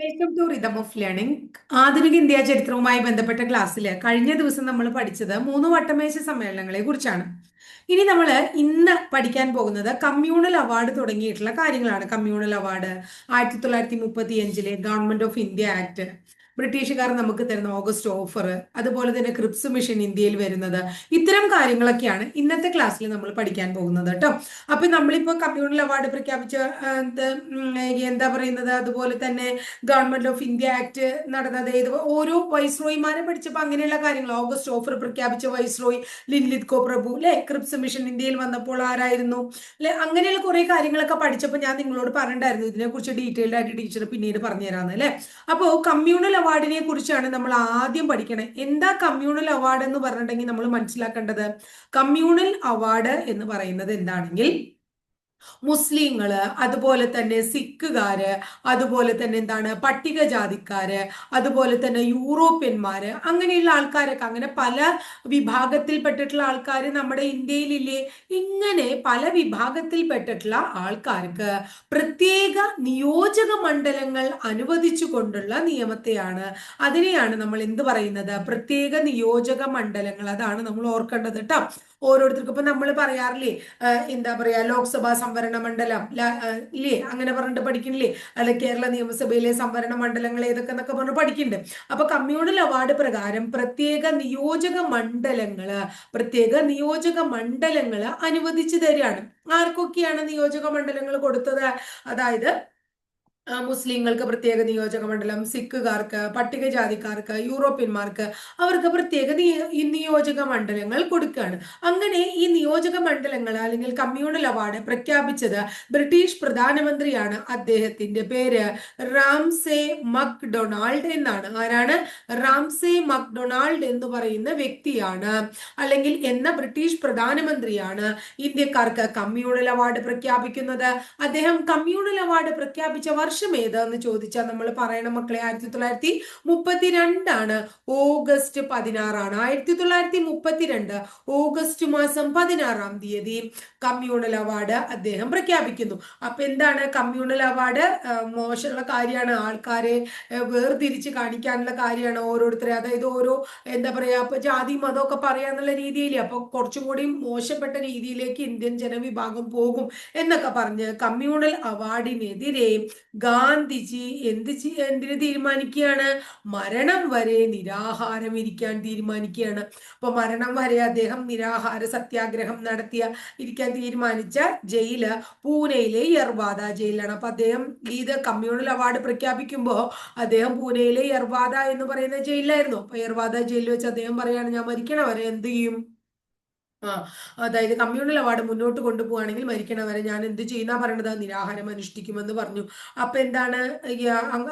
Welcome to rhythm of learning ആധുനിക India ചരിത്രവുമായി ബന്ധപ്പെട്ട ക്ലാസ്സിൽ കഴിഞ്ഞ ദിവസം നമ്മൾ പഠിച്ചത് മൂന്ന് വട്ടമേശ സമ്മേളനങ്ങളെ കുറിച്ചാണ്. ഇനി നമ്മൾ ഇന്ന് പഠിക്കാൻ പോകുന്നത് കമ്മ്യൂണൽ അവാർഡ് തുടങ്ങിയിട്ടുള്ള കാര്യങ്ങളാണ്. കമ്മ്യൂണൽ അവാർഡ് ആയിരത്തി തൊള്ളായിരത്തി മുപ്പത്തി അഞ്ചിലെ ഗവൺമെന്റ് ഓഫ് ഇന്ത്യ ആക്ട് ബ്രിട്ടീഷുകാർ നമുക്ക് തരുന്ന ഓഗസ്റ്റ് ഓഫർ അതുപോലെ തന്നെ ക്രിപ്സ് മിഷൻ ഇന്ത്യയിൽ വരുന്നത്. ഇത്തരം കാര്യങ്ങളൊക്കെയാണ് ഇന്നത്തെ ക്ലാസ്സിൽ നമ്മൾ പഠിക്കാൻ പോകുന്നത് കേട്ടോ അപ്പൊ നമ്മളിപ്പോ കമ്മ്യൂണൽ അവാർഡ് പ്രഖ്യാപിച്ച എന്താ പറയുന്നത്? അതുപോലെ തന്നെ ഗവൺമെന്റ് ഓഫ് ഇന്ത്യ ആക്ട് നടന്നത് ഏത് ഓരോ വൈസ്രോയിമാരെ പഠിച്ചപ്പോൾ അങ്ങനെയുള്ള കാര്യങ്ങൾ. ഓഗസ്റ്റ് ഓഫർ പ്രഖ്യാപിച്ച വൈസ്രോയി ലിൻലിത് കോ പ്രഭു അല്ലെ ക്രിപ്സ് മിഷൻ ഇന്ത്യയിൽ വന്നപ്പോൾ ആരായിരുന്നു? അല്ലെ അങ്ങനെയുള്ള കുറെ കാര്യങ്ങളൊക്കെ പഠിച്ചപ്പോൾ ഞാൻ നിങ്ങളോട് പറഞ്ഞിട്ടുണ്ടായിരുന്നു. ഇതിനെക്കുറിച്ച് ഡീറ്റെയിൽഡ് ആയിട്ട് ടീച്ചർ പിന്നീട് പറഞ്ഞുതരാന്ന് അല്ലെ അപ്പോൾ കമ്മ്യൂണൽ അവാർഡിനെ കുറിച്ചാണ് നമ്മൾ ആദ്യം പഠിക്കണേ. എന്താ കമ്മ്യൂണൽ അവാർഡ് എന്ന് പറഞ്ഞിട്ടുണ്ടെങ്കിൽ നമ്മൾ മനസ്സിലാക്കേണ്ടത് കമ്മ്യൂണൽ അവാർഡ് എന്ന് പറയുന്നത് എന്താണെങ്കിൽ മുസ്ലിങ്ങൾ അതുപോലെ തന്നെ സിഖുകാര് അതുപോലെ തന്നെ എന്താണ് പട്ടികജാതിക്കാര് അതുപോലെ തന്നെ യൂറോപ്യന്മാര് അങ്ങനെയുള്ള ആൾക്കാരൊക്കെ അങ്ങനെ പല വിഭാഗത്തിൽപ്പെട്ടിട്ടുള്ള ആൾക്കാർ നമ്മുടെ ഇന്ത്യയിലില്ലേ? ഇങ്ങനെ പല വിഭാഗത്തിൽപ്പെട്ടിട്ടുള്ള ആൾക്കാർക്ക് പ്രത്യേക നിയോജക മണ്ഡലങ്ങൾ അനുവദിച്ചു കൊണ്ടുള്ള നിയമത്തെയാണ്. അതിനെയാണ് നമ്മൾ എന്ത് പറയുന്നത്? പ്രത്യേക നിയോജക മണ്ഡലങ്ങൾ. അതാണ് നമ്മൾ ഓർക്കേണ്ടത് കേട്ടോ ഓരോരുത്തർക്കും. ഇപ്പൊ നമ്മൾ പറയാറില്ലേ എന്താ പറയാ ലോക്സഭാ സംവരണ മണ്ഡലം ഇല്ലേ? അങ്ങനെ പറഞ്ഞിട്ട് പഠിക്കണില്ലേ? അല്ലെ കേരള നിയമസഭയിലെ സംവരണ മണ്ഡലങ്ങൾ ഏതൊക്കെ എന്നൊക്കെ പറഞ്ഞ് പഠിക്കുന്നുണ്ട് അപ്പൊ കമ്മ്യൂണൽ അവാർഡ് പ്രകാരം പ്രത്യേക നിയോജക മണ്ഡലങ്ങൾ പ്രത്യേക നിയോജക മണ്ഡലങ്ങൾ അനുവദിച്ചു തരികയാണ്. ആർക്കൊക്കെയാണ് നിയോജക മണ്ഡലങ്ങൾ കൊടുത്തത്? അതായത് മുസ്ലിങ്ങൾക്ക് പ്രത്യേക നിയോജക മണ്ഡലം സിഖുകാർക്ക് പട്ടികജാതിക്കാർക്ക് യൂറോപ്യന്മാർക്ക് അവർക്ക് പ്രത്യേക നിയോജക മണ്ഡലങ്ങൾ കൊടുക്കുകയാണ് അങ്ങനെ ഈ നിയോജക മണ്ഡലങ്ങൾ അല്ലെങ്കിൽ കമ്മ്യൂണൽ അവാർഡ് പ്രഖ്യാപിച്ചത് ബ്രിട്ടീഷ് പ്രധാനമന്ത്രിയാണ്. അദ്ദേഹത്തിന്റെ പേര് റാംസെ മക്ഡൊണാൾഡ് എന്നാണ്. ആരാണ്? റാംസെ മക്ഡൊണാൾഡ് എന്ന് പറയുന്ന വ്യക്തിയാണ്. അല്ലെങ്കിൽ എന്ന ബ്രിട്ടീഷ് പ്രധാനമന്ത്രിയാണ് ഇന്ത്യക്കാർക്ക് കമ്മ്യൂണൽ അവാർഡ് പ്രഖ്യാപിക്കുന്നത്. അദ്ദേഹം കമ്മ്യൂണൽ അവാർഡ് പ്രഖ്യാപിച്ച വർഷം വർഷം ഏതാന്ന് ചോദിച്ചാൽ നമ്മൾ പറയണം മക്കളെ ആയിരത്തി തൊള്ളായിരത്തി മുപ്പത്തിരണ്ടാണ് ഓഗസ്റ്റ് പതിനാറാണ്. ആയിരത്തി തൊള്ളായിരത്തി മുപ്പത്തിരണ്ട് ഓഗസ്റ്റ് മാസം പതിനാറാം തീയതി കമ്മ്യൂണൽ അവാർഡ് അദ്ദേഹം പ്രഖ്യാപിക്കുന്നു. അപ്പൊ എന്താണ് കമ്മ്യൂണൽ അവാർഡ്? മോശമുള്ള കാര്യമാണ്. ആൾക്കാരെ വേർതിരിച്ച് കാണിക്കാനുള്ള കാര്യമാണ് ഓരോരുത്തരെ. അതായത് ഓരോ എന്താ പറയാ ജാതി മതമൊക്കെ പറയാന്നുള്ള രീതിയിൽ അപ്പൊ കുറച്ചും കൂടി മോശപ്പെട്ട രീതിയിലേക്ക് ഇന്ത്യൻ ജനവിഭാഗം പോകും എന്നൊക്കെ പറഞ്ഞ് കമ്മ്യൂണൽ അവാർഡിനെതിരെ ഗാന്ധിജി എന്ത് എന്തിനു തീരുമാനിക്കുകയാണ്? മരണം വരെ നിരാഹാരം ഇരിക്കാൻ തീരുമാനിക്കുകയാണ്. അപ്പൊ മരണം വരെ അദ്ദേഹം നിരാഹാര സത്യാഗ്രഹം നടത്തിയ ഇരിക്കാൻ തീരുമാനിച്ച ജയിൽ പൂനെയിലെ യർവാദ ജയിലാണ് അപ്പൊ അദ്ദേഹം ഇത് കമ്മ്യൂണൽ അവാർഡ് പ്രഖ്യാപിക്കുമ്പോൾ അദ്ദേഹം പൂനെയിലെ യർവാദ എന്ന് പറയുന്ന ജയിലിലായിരുന്നു. അപ്പൊ യർവാദ ജയിലിൽ വെച്ച് അദ്ദേഹം പറയാണ് ഞാൻ മരിക്കണ വരെ എന്ത് ചെയ്യും? അതായത് കമ്മ്യൂണൽ അവാർഡ് മുന്നോട്ട് കൊണ്ടുപോവുകയാണെങ്കിൽ മരിക്കണവരെ ഞാൻ എന്ത് ചെയ്യുന്ന പറയണത്? നിരാഹാരം അനുഷ്ഠിക്കുമെന്ന് പറഞ്ഞു. അപ്പൊ എന്താണ്?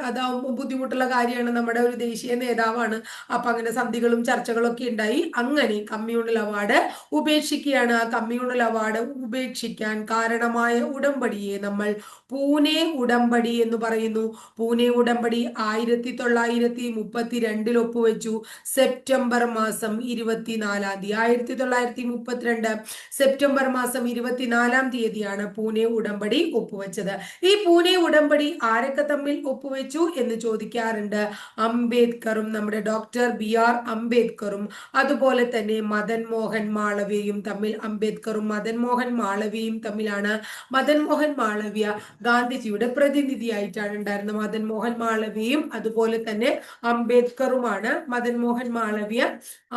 അതാവുമ്പോൾ ബുദ്ധിമുട്ടുള്ള കാര്യമാണ്. നമ്മുടെ ഒരു ദേശീയ നേതാവാണ്. അപ്പൊ അങ്ങനെ സന്ധികളും ചർച്ചകളും ഒക്കെ ഉണ്ടായി. അങ്ങനെ കമ്മ്യൂണൽ അവാർഡ് ഉപേക്ഷിക്കുകയാണ്. ആ കമ്മ്യൂണൽ അവാർഡ് ഉപേക്ഷിക്കാൻ കാരണമായ ഉടമ്പടിയെ നമ്മൾ പൂനെ ഉടമ്പടി എന്ന് പറയുന്നു. പൂനെ ഉടമ്പടി ആയിരത്തി തൊള്ളായിരത്തി മുപ്പത്തി രണ്ടിൽ ഒപ്പുവെച്ചു. സെപ്റ്റംബർ മാസം ഇരുപത്തിനാലാം തീയതി. ആയിരത്തി തൊള്ളായിരത്തി മുപ്പത്തിരണ്ട്. സെപ്റ്റംബർ മാസം ഇരുപത്തിനാലാം തീയതിയാണ് പൂനെ ഉടമ്പടി ഒപ്പുവെച്ചത്. ഈ പൂനെ ഉടമ്പടി ആരൊക്കെ തമ്മിൽ ഒപ്പുവെച്ചു എന്ന് ചോദിക്കാറുണ്ട്. അംബേദ്കറും നമ്മുടെ ഡോക്ടർ ബി ആർ അംബേദ്കറും അതുപോലെ തന്നെ മദൻ മോഹൻ മാളവ്യയും തമ്മിൽ അംബേദ്കറും മദൻ മോഹൻ മാളവ്യയും തമ്മിലാണ്. മദൻ മോഹൻ മാളവ്യ ഗാന്ധിജിയുടെ പ്രതിനിധിയായിട്ടാണ് ഉണ്ടായിരുന്നത്. മദൻ മോഹൻ മാളവ്യയും അതുപോലെ തന്നെ അംബേദ്കറുമാണ്. മദൻ മോഹൻ മാളവ്യ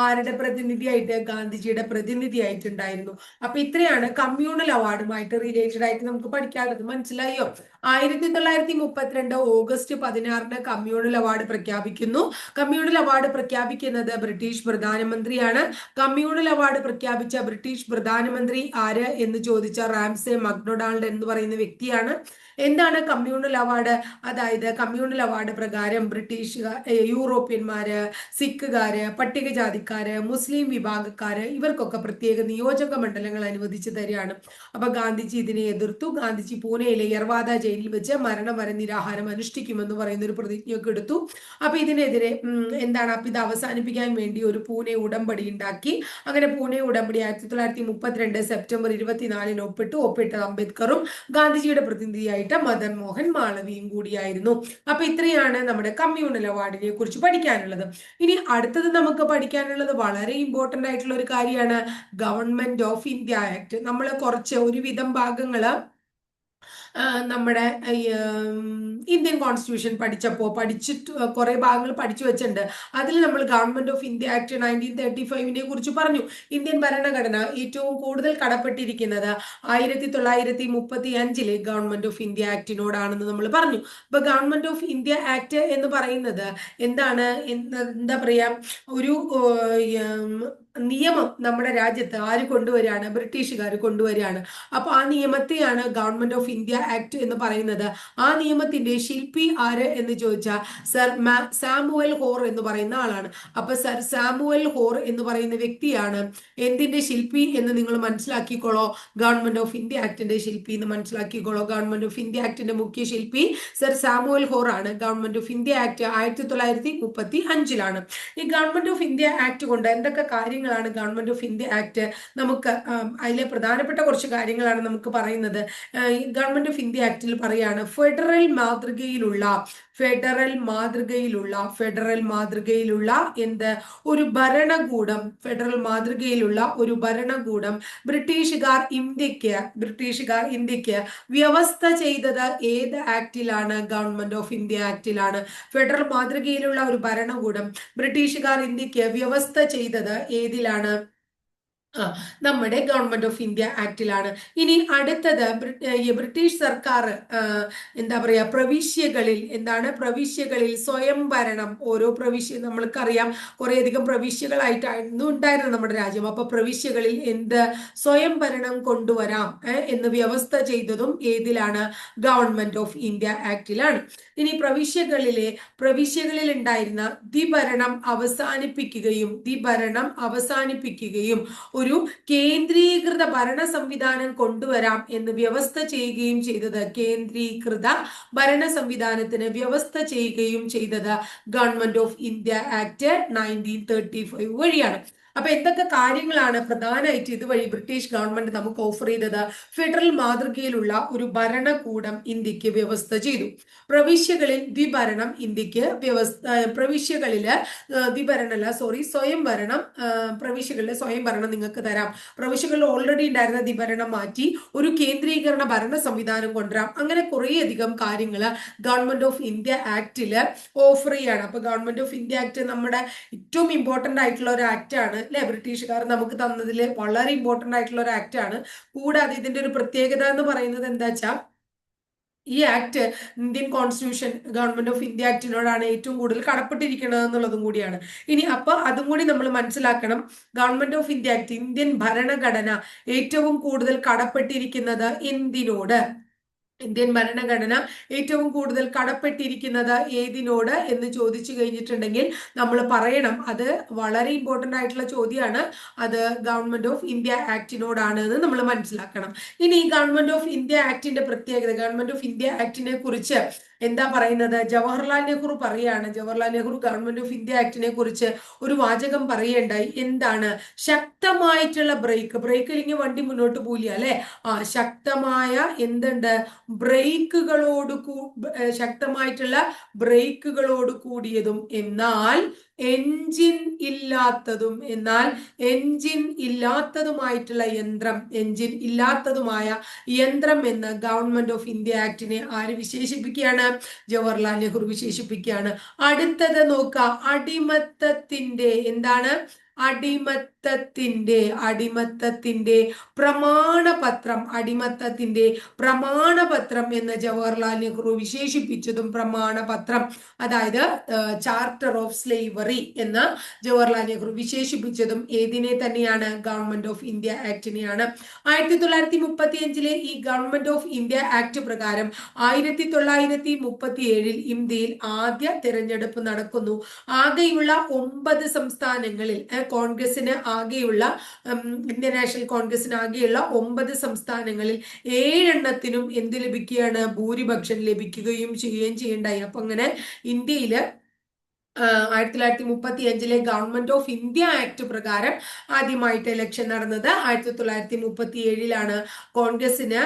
ആരുടെ പ്രതിനിധിയായിട്ട്? ഗാന്ധിജിയുടെ പ്രതിനിധി ആയിട്ടുണ്ടായിരുന്നു അപ്പൊ ഇത്രയാണ് കമ്മ്യൂണൽ അവാർഡുമായിട്ട് റിലേറ്റഡ് ആയിട്ട് നമുക്ക് പഠിക്കാനുള്ളത്. മനസ്സിലായോ? ആയിരത്തി തൊള്ളായിരത്തി മുപ്പത്തിരണ്ട് ഓഗസ്റ്റ് പതിനാറിന് കമ്മ്യൂണൽ അവാർഡ് പ്രഖ്യാപിക്കുന്നു. കമ്മ്യൂണൽ അവാർഡ് പ്രഖ്യാപിക്കുന്നത് ബ്രിട്ടീഷ് പ്രധാനമന്ത്രിയാണ്. കമ്മ്യൂണൽ അവാർഡ് പ്രഖ്യാപിച്ച ബ്രിട്ടീഷ് പ്രധാനമന്ത്രി ആര് എന്ന് ചോദിച്ച റാംസെ മക്ഡൊണാൾഡ് എന്ന് പറയുന്ന വ്യക്തിയാണ്. എന്താണ് കമ്മ്യൂണൽ അവാർഡ് അതായത് കമ്മ്യൂണൽ അവാർഡ് പ്രകാരം ബ്രിട്ടീഷ് യൂറോപ്യന്മാര് സിഖുകാര് പട്ടികജാതിക്കാര് മുസ്ലിം വിഭാഗക്കാര് ഇവർക്കൊക്കെ പ്രത്യേക നിയോജക മണ്ഡലങ്ങൾ അനുവദിച്ചു തരികയാണ്. അപ്പൊ ഗാന്ധിജി ഇതിനെ എതിർത്തു. ഗാന്ധിജി പൂനെയിലെ യർവാദ ജയിലിൽ വെച്ച് മരണം വരെ നിരാഹാരം അനുഷ്ഠിക്കുമെന്ന് പറയുന്ന ഒരു പ്രതിജ്ഞയൊക്കെ എടുത്തു. അപ്പൊ ഇതിനെതിരെ എന്താണ് അപ്പൊ ഇത് അവസാനിപ്പിക്കാൻ വേണ്ടി ഒരു പൂനെ ഉടമ്പടി ഉണ്ടാക്കി. അങ്ങനെ പൂനെ ഉടമ്പടി ആയിരത്തി തൊള്ളായിരത്തി മുപ്പത്തിരണ്ട് സെപ്റ്റംബർ ഇരുപത്തിനാലിന് ഒപ്പിട്ടു. ഒപ്പിട്ടത് അംബേദ്കറും ഗാന്ധിജിയുടെ പ്രതിനിധിയായിട്ട് പ്രസിഡന്റായിട്ട് മദൻ മോഹൻ മാളവിയും കൂടിയായിരുന്നു. അപ്പൊ ഇത്രയാണ് നമ്മുടെ കമ്മ്യൂണൽ അവാർഡിനെ കുറിച്ച് പഠിക്കാനുള്ളത്. ഇനി അടുത്തത് നമുക്ക് പഠിക്കാനുള്ളത് വളരെ ഇമ്പോർട്ടന്റ് ആയിട്ടുള്ള ഒരു കാര്യമാണ് ഗവൺമെന്റ് ഓഫ് ഇന്ത്യ ആക്ട് നമ്മൾ കുറച്ച് ഒരുവിധം ഭാഗങ്ങൾ നമ്മുടെ ഇന്ത്യൻ കോൺസ്റ്റിറ്റ്യൂഷൻ പഠിച്ചപ്പോൾ പഠിച്ചിട്ട് കുറേ ഭാഗങ്ങൾ പഠിച്ചു വെച്ചിട്ടുണ്ട്. അതിൽ നമ്മൾ government of India act nineteen thirty ഫൈവിനെ കുറിച്ച് പറഞ്ഞു. ഇന്ത്യൻ ഭരണഘടന ഏറ്റവും കൂടുതൽ കടപ്പെട്ടിരിക്കുന്നത് ആയിരത്തി തൊള്ളായിരത്തി മുപ്പത്തി അഞ്ചിലെ ഗവൺമെന്റ് ഓഫ് ഇന്ത്യ ആക്ടിനോടാണെന്ന് നമ്മൾ പറഞ്ഞു. അപ്പൊ ഗവൺമെന്റ് ഓഫ് ഇന്ത്യ ആക്ട് എന്ന് പറയുന്നത് എന്താണ്? എന്താ പറയാ? ഒരു നിയമം നമ്മുടെ രാജ്യത്ത് ആര് കൊണ്ടുവരികയാണ്? ബ്രിട്ടീഷുകാർ കൊണ്ടുവരികയാണ്. അപ്പോൾ ആ നിയമത്തെയാണ് ഗവൺമെന്റ് ഓഫ് ഇന്ത്യ ആക്ട് എന്ന് പറയുന്നത്. ആ നിയമത്തിന്റെ ശില്പി ആര് എന്ന് ചോദിച്ചാൽ സർ സാമുവൽ ഹോർ എന്ന് പറയുന്ന ആളാണ്. അപ്പൊ സർ സാമുവൽ ഹോർ എന്ന് പറയുന്ന വ്യക്തിയാണ് എന്തിന്റെ ശില്പി എന്ന് നിങ്ങൾ മനസ്സിലാക്കിക്കോളോ? ഗവൺമെന്റ് ഓഫ് ഇന്ത്യ ആക്ടിന്റെ ശില്പി എന്ന് മനസ്സിലാക്കിക്കോളോ? ഗവൺമെന്റ് ഓഫ് ഇന്ത്യ ആക്ടിന്റെ മുഖ്യ ശില്പി സർ സാമുവൽ ഹോർ ആണ്. ഗവൺമെന്റ് ഓഫ് ഇന്ത്യ ആക്ട് ആയിരത്തി തൊള്ളായിരത്തി മുപ്പത്തി അഞ്ചിലാണ്. ഈ ഗവൺമെന്റ് ഓഫ് ഇന്ത്യ ആക്ട് കൊണ്ട് എന്തൊക്കെ കാര്യങ്ങൾ കാര്യങ്ങളാണ് ഗവൺമെന്റ് ഓഫ് ഇന്ത്യ ആക്ട് നമുക്ക് അതിലെ പ്രധാനപ്പെട്ട കുറച്ച് കാര്യങ്ങളാണ് നമുക്ക് പറയുന്നത്. ഗവൺമെന്റ് ഓഫ് ഇന്ത്യ ആക്ടിൽ പറയാണ് ഫെഡറൽ മാതൃകയിലുള്ള ഫെഡറൽ മാതൃകയിലുള്ള ഫെഡറൽ മാതൃകയിലുള്ള എന്ത്? ഒരു ഭരണകൂടം ഫെഡറൽ മാതൃകയിലുള്ള ഒരു ഭരണകൂടം ബ്രിട്ടീഷുകാർ ഇന്ത്യയ്ക്ക് ബ്രിട്ടീഷുകാർ ഇന്ത്യയ്ക്ക് വ്യവസ്ഥ ചെയ്തത് ഏത് ആക്ടിലാണ് ഗവൺമെന്റ് ഓഫ് ഇന്ത്യ ആക്ടിലാണ് ഫെഡറൽ മാതൃകയിലുള്ള ഒരു ഭരണകൂടം ബ്രിട്ടീഷുകാർ ഇന്ത്യയ്ക്ക് വ്യവസ്ഥ ചെയ്തത് ഏതിലാണ്? നമ്മുടെ ഗവൺമെന്റ് ഓഫ് ഇന്ത്യ ആക്ടിലാണ് ഇനി അടുത്തത് ബ്രിട്ടീഷ് സർക്കാർ എന്താ പറയുക പ്രവിശ്യകളിൽ എന്താണ് പ്രവിശ്യകളിൽ സ്വയം ഭരണം ഓരോ പ്രവിശ്യ നമ്മൾക്കറിയാം കുറേയധികം പ്രവിശ്യകളായിട്ടായിരുന്നു ഉണ്ടായിരുന്നത് നമ്മുടെ രാജ്യം. അപ്പൊ പ്രവിശ്യകളിൽ എന്ത് സ്വയം ഭരണം കൊണ്ടുവരാം എന്ന് വ്യവസ്ഥ ചെയ്തതും ഏതിലാണ്? ഗവൺമെന്റ് ഓഫ് ഇന്ത്യ ആക്ടിലാണ് ഇനി പ്രവിശ്യകളിലെ പ്രവിശ്യകളിൽ ഉണ്ടായിരുന്ന ദ്വിഭരണം അവസാനിപ്പിക്കുകയും ദ്വിഭരണം അവസാനിപ്പിക്കുകയും ഒരു കേന്ദ്രീകൃത ഭരണ സംവിധാനം കൊണ്ടുവരാം എന്ന് വ്യവസ്ഥ ചെയ്യുകയും ചെയ്തത്. കേന്ദ്രീകൃത ഭരണ സംവിധാനത്തിന് വ്യവസ്ഥ ചെയ്യുകയും ചെയ്തത് government of India act nineteen thirty five വഴിയാണ്. അപ്പൊ എന്തൊക്കെ കാര്യങ്ങളാണ് പ്രധാനമായിട്ട് ഇതുവഴി ബ്രിട്ടീഷ് ഗവൺമെന്റ് നമുക്ക് ഓഫർ ചെയ്തത്? ഫെഡറൽ മാതൃകയിലുള്ള ഒരു ഭരണകൂടം ഇന്ത്യയ്ക്ക് വ്യവസ്ഥ ചെയ്തു. പ്രവിശ്യകളിൽ ദ്വിഭരണം ഇന്ത്യയ്ക്ക് വ്യവസ്ഥ പ്രവിശ്യകളിൽ ദ്വിഭരണല്ല സോറി സ്വയം ഭരണം പ്രവിശ്യകളിലെ സ്വയം ഭരണം നിങ്ങൾക്ക് തരാം. പ്രവിശ്യകളിൽ ഓൾറെഡി ഉണ്ടായിരുന്ന ദ്വിഭരണം മാറ്റി ഒരു കേന്ദ്രീകരണ ഭരണ സംവിധാനം കൊണ്ടുവരാം. അങ്ങനെ കുറേയധികം കാര്യങ്ങൾ ഗവൺമെന്റ് ഓഫ് ഇന്ത്യ ആക്ടിൽ ഓഫർ ചെയ്യാണ്. അപ്പൊ ഗവൺമെന്റ് ഓഫ് ഇന്ത്യ ആക്ട് നമ്മുടെ ഏറ്റവും ഇമ്പോർട്ടന്റ് ആയിട്ടുള്ള ഒരു ആക്ട് ആണ് അല്ലെ? ബ്രിട്ടീഷുകാർ നമുക്ക് തന്നതിൽ വളരെ ഇമ്പോർട്ടന്റ് ആയിട്ടുള്ള ഒരു ആക്ട് ആണ്. കൂടാതെ ഇതിന്റെ ഒരു പ്രത്യേകത എന്ന് പറയുന്നത് എന്താ വെച്ചാൽ ഈ act Indian constitution government of India ആക്ടിനോടാണ് ഏറ്റവും കൂടുതൽ കടപ്പെട്ടിരിക്കുന്നത് എന്നുള്ളതും കൂടിയാണ്. ഇനി അപ്പൊ അതും കൂടി നമ്മൾ മനസ്സിലാക്കണം. Government of India act Indian ഭരണഘടന ഏറ്റവും കൂടുതൽ കടപ്പെട്ടിരിക്കുന്നത് എന്തിനോട്? ഇന്ത്യൻ ഭരണഘടന ഏറ്റവും കൂടുതൽ കടപ്പെട്ടിരിക്കുന്നത് ഏതിനോട് എന്ന് ചോദിച്ചു കഴിഞ്ഞിട്ടുണ്ടെങ്കിൽ നമ്മൾ പറയണം. അത് വളരെ ഇമ്പോർട്ടന്റ് ആയിട്ടുള്ള ചോദ്യമാണ്. അത് ഗവൺമെന്റ് ഓഫ് ഇന്ത്യ ആക്ടിനോടാണ് എന്ന് നമ്മൾ മനസ്സിലാക്കണം. ഇനി ഗവൺമെന്റ് ഓഫ് ഇന്ത്യ ആക്ടിന്റെ പ്രത്യേകത ഗവൺമെന്റ് ഓഫ് ഇന്ത്യ ആക്ടിനെ കുറിച്ച് എന്താ പറയുന്നത്? ജവഹർലാൽ നെഹ്റു പറയാണ് Jawaharlal Nehru government of India ആക്ടിനെ കുറിച്ച് ഒരു വാചകം പറയേണ്ടായി എന്താണ്? ശക്തമായിട്ടുള്ള ബ്രേക്ക്. ബ്രേക്ക് ഇല്ലെങ്കിൽ വണ്ടി മുന്നോട്ട് പോയില്ല അല്ലെ? ആ ശക്തമായ എന്തുണ്ട്? ബ്രേക്കുകളോട് ശക്തമായിട്ടുള്ള ബ്രേക്കുകളോട് കൂടിയതും എന്നാൽ എൻജിൻ ഇല്ലാത്തതും എന്നാൽ എൻജിൻ ഇല്ലാത്തതുമായിട്ടുള്ള യന്ത്രം എൻജിൻ ഇല്ലാത്തതുമായ യന്ത്രം എന്ന് ഗവൺമെന്റ് ഓഫ് ഇന്ത്യ ആക്ടിനെ ആര് വിശേഷിപ്പിക്കുകയാണ്? ജവഹർലാൽ നെഹ്റു വിശേഷിപ്പിക്കുകയാണ്. അടുത്തത് നോക്കുക. അടിമത്തത്തിന്റെ എന്താണ്? അടിമത്തത്തിന്റെ അടിമത്തത്തിന്റെ പ്രമാണപത്രം അടിമത്തത്തിന്റെ പ്രമാണപത്രം എന്ന് ജവഹർലാൽ നെഹ്റു വിശേഷിപ്പിച്ചതും പ്രമാണപത്രം അതായത് ചാർട്ടർ ഓഫ് സ്ലേവറി എന്ന് ജവഹർലാൽ നെഹ്റു വിശേഷിപ്പിച്ചതും ഏതിനെ തന്നെയാണ്? ഗവൺമെന്റ് ഓഫ് ഇന്ത്യ ആക്ടിനെയാണ് ആയിരത്തി തൊള്ളായിരത്തി മുപ്പത്തി അഞ്ചിലെ ഈ ഗവൺമെന്റ് ഓഫ് ഇന്ത്യ ആക്ട് പ്രകാരം ആയിരത്തി തൊള്ളായിരത്തി മുപ്പത്തി ഏഴിൽ ഇന്ത്യയിൽ ആദ്യ തിരഞ്ഞെടുപ്പ് നടക്കുന്നു. ആകെയുള്ള ഒമ്പത് സംസ്ഥാനങ്ങളിൽ കോൺഗ്രസിന് ആകെയുള്ള ഇന്ത്യൻ നാഷണൽ കോൺഗ്രസിന് ആകെയുള്ള ഒമ്പത് സംസ്ഥാനങ്ങളിൽ ഏഴെണ്ണത്തിനും എന്ത് ലഭിക്കുകയാണ്? ഭൂരിപക്ഷം ലഭിക്കുകയും ചെയ്യുകയും ചെയ്യണ്ടായി അപ്പൊ അങ്ങനെ ഇന്ത്യയിൽ ആയിരത്തി തൊള്ളായിരത്തി മുപ്പത്തി അഞ്ചിലെ ഗവൺമെന്റ് ഓഫ് ഇന്ത്യ ആക്ട് പ്രകാരം ആദ്യമായിട്ട് ഇലക്ഷൻ നടന്നത് ആയിരത്തി തൊള്ളായിരത്തി മുപ്പത്തി ഏഴിലാണ് കോൺഗ്രസിന്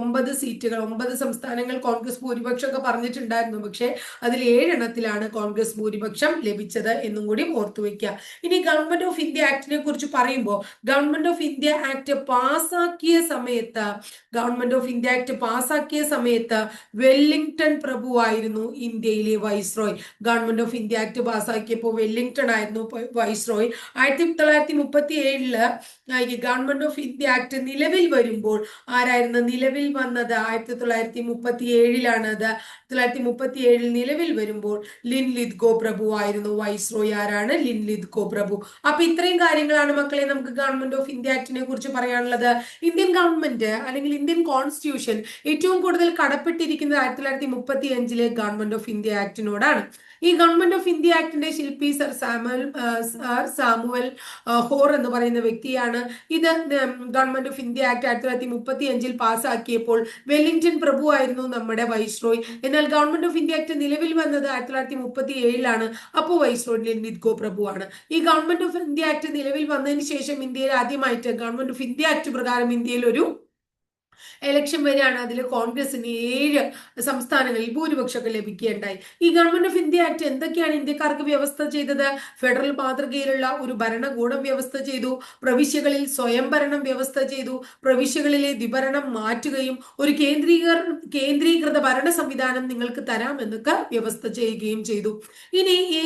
ഒമ്പത് സീറ്റുകൾ ഒമ്പത് സംസ്ഥാനങ്ങൾ കോൺഗ്രസ് ഭൂരിപക്ഷമൊക്കെ പറഞ്ഞിട്ടുണ്ടായിരുന്നു. പക്ഷെ അതിൽ ഏഴെണ്ണത്തിലാണ് കോൺഗ്രസ് ഭൂരിപക്ഷം ലഭിച്ചത് എന്നും കൂടി ഓർത്തു വെക്കുക ഇനി ഗവൺമെന്റ് ഓഫ് ഇന്ത്യ ആക്ടിനെ കുറിച്ച് പറയുമ്പോൾ ഗവൺമെന്റ് ഓഫ് ഇന്ത്യ ആക്ട് പാസാക്കിയ സമയത്ത് ഗവൺമെന്റ് ഓഫ് ഇന്ത്യ ആക്ട് പാസാക്കിയ സമയത്ത് വെല്ലിംഗ്ടൺ പ്രഭുവായിരുന്നു ഇന്ത്യയിലെ viceroy government of India act പാസ്സാക്കിയപ്പോൾ Wellington ആയിരുന്നു വൈസ് റോയ് ആയിരത്തി തൊള്ളായിരത്തി മുപ്പത്തി ഏഴിൽ ഗവൺമെന്റ് ഓഫ് ഇന്ത്യ ആക്ട് നിലവിൽ വരുമ്പോൾ ആരായിരുന്നു നിലവിൽ വന്നത്? ആയിരത്തി തൊള്ളായിരത്തി മുപ്പത്തി ഏഴിലാണ് അത് തൊള്ളായിരത്തി മുപ്പത്തി ഏഴിൽ നിലവിൽ വരുമ്പോൾ ലിൻ ലിദ്ഗോ പ്രഭു ആയിരുന്നു. വൈസ് റോയ് ആരാണ്? ലിൻ ലിദ്ഗോ പ്രഭു അപ്പൊ ഇത്രയും കാര്യങ്ങളാണ് മക്കളെ നമുക്ക് ഗവൺമെന്റ് ഓഫ് ഇന്ത്യ ആക്ടിനെ കുറിച്ച് പറയാനുള്ളത്. ഇന്ത്യൻ ഗവൺമെന്റ് അല്ലെങ്കിൽ ഇന്ത്യൻ കോൺസ്റ്റിറ്റ്യൂഷൻ ഏറ്റവും കൂടുതൽ കടപ്പെട്ടിരിക്കുന്നത് ആയിരത്തി തൊള്ളായിരത്തി മുപ്പത്തി അഞ്ചിലെ ഗവൺമെന്റ് ഓഫ് ഇന്ത്യ ആക്ടിനോടാണ് ഈ ഗവൺമെന്റ് ഓഫ് ഇന്ത്യ ആക്ടിന്റെ ശില്പി sir Samuel sir Samuel Hoare എന്ന് പറയുന്ന വ്യക്തിയാണ്. ഇത് ഗവൺമെന്റ് ഓഫ് ഇന്ത്യ ആക്ട് ആയിരത്തി തൊള്ളായിരത്തി മുപ്പത്തി അഞ്ചിൽ പാസ്സാക്കിയപ്പോൾ വെല്ലിംഗ്ടൺ പ്രഭു ആയിരുന്നു നമ്മുടെ വൈസ്രോയ്. എന്നാൽ ഗവൺമെന്റ് ഓഫ് ഇന്ത്യ ആക്ട് നിലവിൽ വന്നത് ആയിരത്തി തൊള്ളായിരത്തി മുപ്പത്തി ഏഴിലാണ് അപ്പോൾ വൈസ്രോയ് ലിൻവിത് ഗോ പ്രഭുവാണ് ഈ ഗവൺമെന്റ് ഓഫ് ഇന്ത്യ ആക്ട് നിലവിൽ വന്നതിന് ശേഷം ഇന്ത്യയിൽ ആദ്യമായിട്ട് ഗവൺമെന്റ് ഓഫ് ഇന്ത്യ ആക്ട് പ്രകാരം ഇന്ത്യയിൽ ഒരു എലക്ഷൻ വരെയാണ് അതിൽ കോൺഗ്രസിന് ഏഴ് സംസ്ഥാനങ്ങളിൽ ഭൂരിപക്ഷമൊക്കെ ലഭിക്കുകയുണ്ടായി. ഈ ഗവൺമെന്റ് ഓഫ് ഇന്ത്യ ആക്ട് എന്തൊക്കെയാണ് ഇന്ത്യക്കാർക്ക് വ്യവസ്ഥ ചെയ്തത്? ഫെഡറൽ മാതൃകയിലുള്ള ഒരു ഭരണകൂടം വ്യവസ്ഥ ചെയ്തു. പ്രവിശ്യകളിൽ സ്വയംഭരണം വ്യവസ്ഥ ചെയ്തു. പ്രവിശ്യകളിലെ ദ്വിഭരണം മാറ്റുകയും ഒരു കേന്ദ്രീകര കേന്ദ്രീകൃത ഭരണ സംവിധാനം നിങ്ങൾക്ക് തരാമെന്നൊക്കെ വ്യവസ്ഥ ചെയ്യുകയും ചെയ്തു. ഇനി ഈ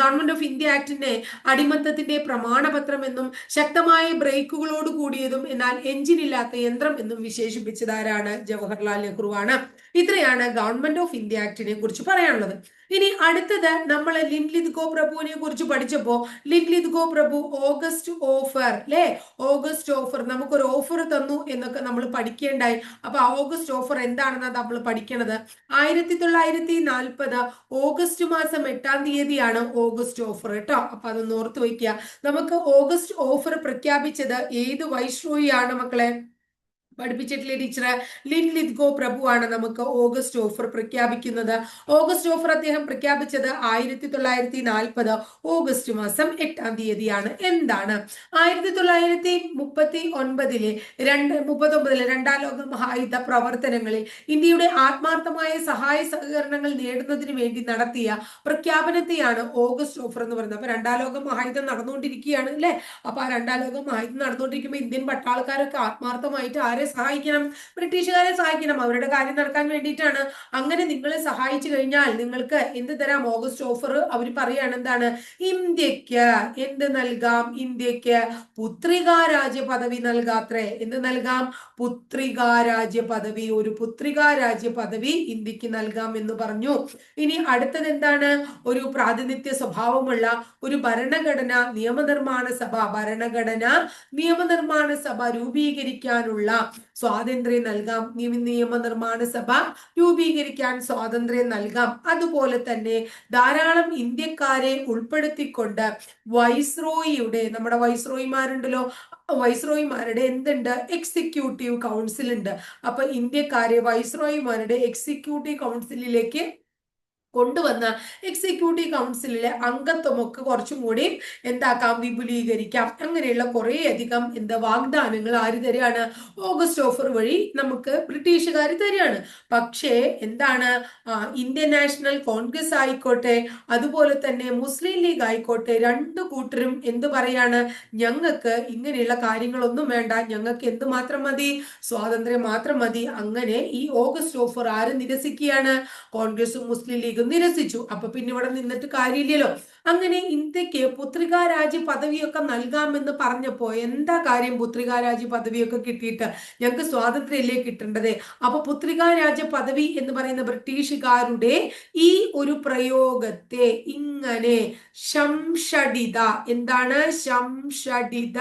ഗവൺമെന്റ് ഓഫ് ഇന്ത്യ ആക്ടിന്റെ അടിമത്തത്തിന്റെ പ്രമാണപത്രം എന്നും ശക്തമായ ബ്രേക്കുകളോട് കൂടിയതും എന്നാൽ എഞ്ചിനില്ലാത്ത യന്ത്രം എന്നും വിശേഷിപ്പിച്ചു സ്ഥാപിച്ചതാരാണ് ജവഹർലാൽ നെഹ്റു ആണ്. ഇത്രയാണ് ഗവൺമെന്റ് ഓഫ് ഇന്ത്യ ആക്ടിനെ കുറിച്ച് പറയാനുള്ളത്. ഇനി അടുത്തത് നമ്മൾ ലിൻലിത് ഗോ പ്രഭുവിനെ കുറിച്ച് പഠിച്ചപ്പോ ലിൻലിത് ഗോ പ്രഭു ഓഗസ്റ്റ് ഓഫർ അല്ലെ ഓഗസ്റ്റ് ഓഫർ നമുക്കൊരു ഓഫർ തന്നു എന്നൊക്കെ നമ്മൾ പഠിക്കേണ്ടായി. അപ്പൊ ഓഗസ്റ്റ് ഓഫർ എന്താണെന്ന് നമ്മൾ പഠിക്കണത്? ആയിരത്തി തൊള്ളായിരത്തി നാൽപ്പത് ഓഗസ്റ്റ് മാസം എട്ടാം തീയതിയാണ് ഓഗസ്റ്റ് ഓഫർ കേട്ടോ. അപ്പൊ അതൊന്ന് ഓർത്ത് വയ്ക്കുക നമുക്ക് ഓഗസ്റ്റ് ഓഫർ പ്രഖ്യാപിച്ചത് ഏത് വൈശ്രോയിയാണ് മക്കളെ? പഠിപ്പിച്ചിട്ടില്ലേ ടീച്ചർ ലിൻ ലിത്ഗോ പ്രഭുവാണ് നമുക്ക് ഓഗസ്റ്റ് ഓഫർ പ്രഖ്യാപിക്കുന്നത്. ഓഗസ്റ്റ് ഓഫർ അദ്ദേഹം പ്രഖ്യാപിച്ചത് ആയിരത്തി തൊള്ളായിരത്തി നാൽപ്പത് ഓഗസ്റ്റ് മാസം എട്ടാം തീയതിയാണ്. എന്താണ്? ആയിരത്തി തൊള്ളായിരത്തി മുപ്പത്തി ഒൻപതിലെ രണ്ട് മുപ്പത്തൊമ്പതിലെ രണ്ടാം ലോക മഹായുദ്ധ പ്രവർത്തനങ്ങളിൽ ഇന്ത്യയുടെ ആത്മാർത്ഥമായ സഹായ സഹകരണങ്ങൾ നേടുന്നതിന് വേണ്ടി നടത്തിയ പ്രഖ്യാപനത്തെയാണ് ഓഗസ്റ്റ് ഓഫർ എന്ന് പറയുന്നത്. അപ്പൊ രണ്ടാം ലോക മഹായുദ്ധം നടന്നുകൊണ്ടിരിക്കുകയാണ് അല്ലെ? അപ്പൊ ആ രണ്ടാം ലോക മഹായുദ്ധം നടന്നുകൊണ്ടിരിക്കുമ്പോൾ ഇന്ത്യൻ പട്ടാളക്കാരൊക്കെ ആത്മാർത്ഥമായിട്ട് ആരെ സഹായിക്കണം ബ്രിട്ടീഷുകാരെ സഹായിക്കണം അവരുടെ കാര്യം നടക്കാൻ വേണ്ടിയിട്ടാണ്. അങ്ങനെ നിങ്ങളെ സഹായിച്ചു കഴിഞ്ഞാൽ നിങ്ങൾക്ക് എന്ത് തരാം? ഓഗസ്റ്റ് ഓഫർ അവർ പറയാണ് എന്താണ്? ഇന്ത്യയ്ക്ക് എന്ത് നൽകാം? ഇന്ത്യയ്ക്ക് പുത്രികാ പുത്രികാരാജ്യ പദവി നൽകാത്രേ. എന്ത് നൽകാം? പുത്രികാ പുത്രികാരാജ്യ പദവി. ഒരു പുത്രികാ പുത്രികാരാജ്യ പദവി ഇന്ത്യയ്ക്ക് നൽകാം എന്ന് പറഞ്ഞു. ഇനി അടുത്തത് എന്താണ്? ഒരു പ്രാതിനിധ്യ സ്വഭാവമുള്ള ഒരു ഭരണഘടന നിയമനിർമ്മാണ സഭ. ഭരണഘടന നിയമനിർമ്മാണ സഭ രൂപീകരിക്കാനുള്ള സ്വാതന്ത്ര്യം നൽകാം. നിയമനിർമ്മാണ സഭ രൂപീകരിക്കാൻ സ്വാതന്ത്ര്യം നൽകാം. അതുപോലെ തന്നെ ധാരാളം ഇന്ത്യക്കാരെ ഉൾപ്പെടുത്തിക്കൊണ്ട് വൈസ്രോയിയുടെ നമ്മുടെ വൈസ്രോയിമാരുണ്ടല്ലോ വൈസ്രോയിമാരുടെ എന്തുണ്ട്? എക്സിക്യൂട്ടീവ് കൗൺസിൽ ഉണ്ട്. അപ്പൊ ഇന്ത്യക്കാരെ വൈസ്രോയിമാരുടെ എക്സിക്യൂട്ടീവ് കൗൺസിലിലേക്ക് കൊണ്ടുവന്ന എക്സിക്യൂട്ടീവ് കൗൺസിലിലെ അംഗത്വമൊക്കെ കുറച്ചും കൂടി എന്താക്കാം വിപുലീകരിക്കാം. അങ്ങനെയുള്ള കുറേയധികം എന്താ വാഗ്ദാനങ്ങൾ ആര് തരികയാണ് ഓഗസ്റ്റ് ഓഫർ വഴി നമുക്ക് ബ്രിട്ടീഷുകാർ തരികയാണ് പക്ഷേ എന്താണ്? ഇന്ത്യൻ നാഷണൽ കോൺഗ്രസ് ആയിക്കോട്ടെ അതുപോലെ തന്നെ മുസ്ലിം ലീഗ് ആയിക്കോട്ടെ രണ്ട് കൂട്ടരും എന്ത് പറയാണ്? ഞങ്ങൾക്ക് ഇങ്ങനെയുള്ള കാര്യങ്ങളൊന്നും വേണ്ട ഞങ്ങൾക്ക് എന്ത് മാത്രം മതി? സ്വാതന്ത്ര്യം മാത്രം മതി. അങ്ങനെ ഈ ഓഗസ്റ്റ് ഓഫർ ആര് നിരസിക്കുകയാണ്? കോൺഗ്രസും മുസ്ലിം ലീഗും നിരസിച്ചു. അപ്പൊ പിന്നെ ഇവിടെ നിന്നിട്ട് കാര്യമില്ലല്ലോ. അങ്ങനെ ഇന്ത്യയ്ക്ക് പുത്രികാരാജ്യ പദവിയൊക്കെ നൽകാമെന്ന് പറഞ്ഞപ്പോ എന്താ കാര്യം പുത്രികാരാജ്യ പദവിയൊക്കെ കിട്ടിയിട്ട്? ഞങ്ങൾക്ക് സ്വാതന്ത്ര്യമല്ലേ കിട്ടേണ്ടത്? അപ്പൊ പുത്രികാരാജ്യ പദവി എന്ന് പറയുന്ന ബ്രിട്ടീഷുകാരുടെ ഈ ഒരു പ്രയോഗത്തെ ഇങ്ങനെ ശംഷടിത എന്താണ്? ശംഷടിത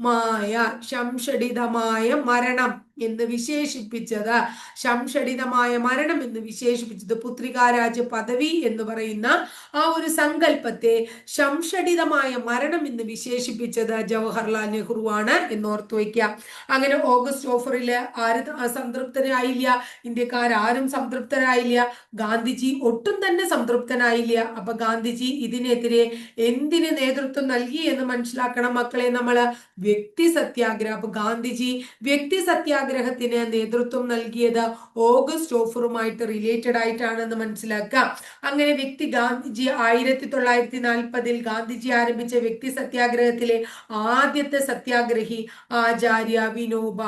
മായ ശംഷടിതമായ മരണം. എന്ന് വിശേഷിപ്പിച്ചത്. ശംഷടിതമായ മരണം എന്ന് വിശേഷിപ്പിച്ചത്. പുത്രികാരാജ പദവി എന്ന് പറയുന്ന ആ ഒരു സങ്കല്പത്തെ ശംഷടിതമായ മരണം എന്ന് വിശേഷിപ്പിച്ചത് ജവഹർലാൽ നെഹ്റു ആണ് എന്ന് ഓർത്തു വയ്ക്കുക. അങ്ങനെ ഓഗസ്റ്റ് ഓഫറിൽ ആര് സംതൃപ്തരായില്ല? ഇന്ത്യക്കാർ ആരും സംതൃപ്തരായില്ല. ഗാന്ധിജി ഒട്ടും തന്നെ സംതൃപ്തനായില്ല. അപ്പൊ ഗാന്ധിജി ഇതിനെതിരെ എന്തിന് നേതൃത്വം നൽകി എന്ന് മനസ്സിലാക്കണം മക്കളെ നമ്മൾ വ്യക്തി സത്യാഗ്രഹം. അപ്പൊ ഗാന്ധിജി വ്യക്തി സത്യാഗ്രഹത്തിന് നേതൃത്വം നൽകിയത് ഓഗസ്റ്റ് ഓഫറുമായിട്ട് റിലേറ്റഡ് ആയിട്ടാണെന്ന് മനസ്സിലാക്കാം. അങ്ങനെ വ്യക്തി ഗാന്ധിജി ആയിരത്തി തൊള്ളായിരത്തി നാൽപ്പതിൽ ഗാന്ധിജി ആരംഭിച്ച വ്യക്തി സത്യാഗ്രഹത്തിലെ ആദ്യത്തെ സത്യാഗ്രഹി ആചാര്യ വിനോബ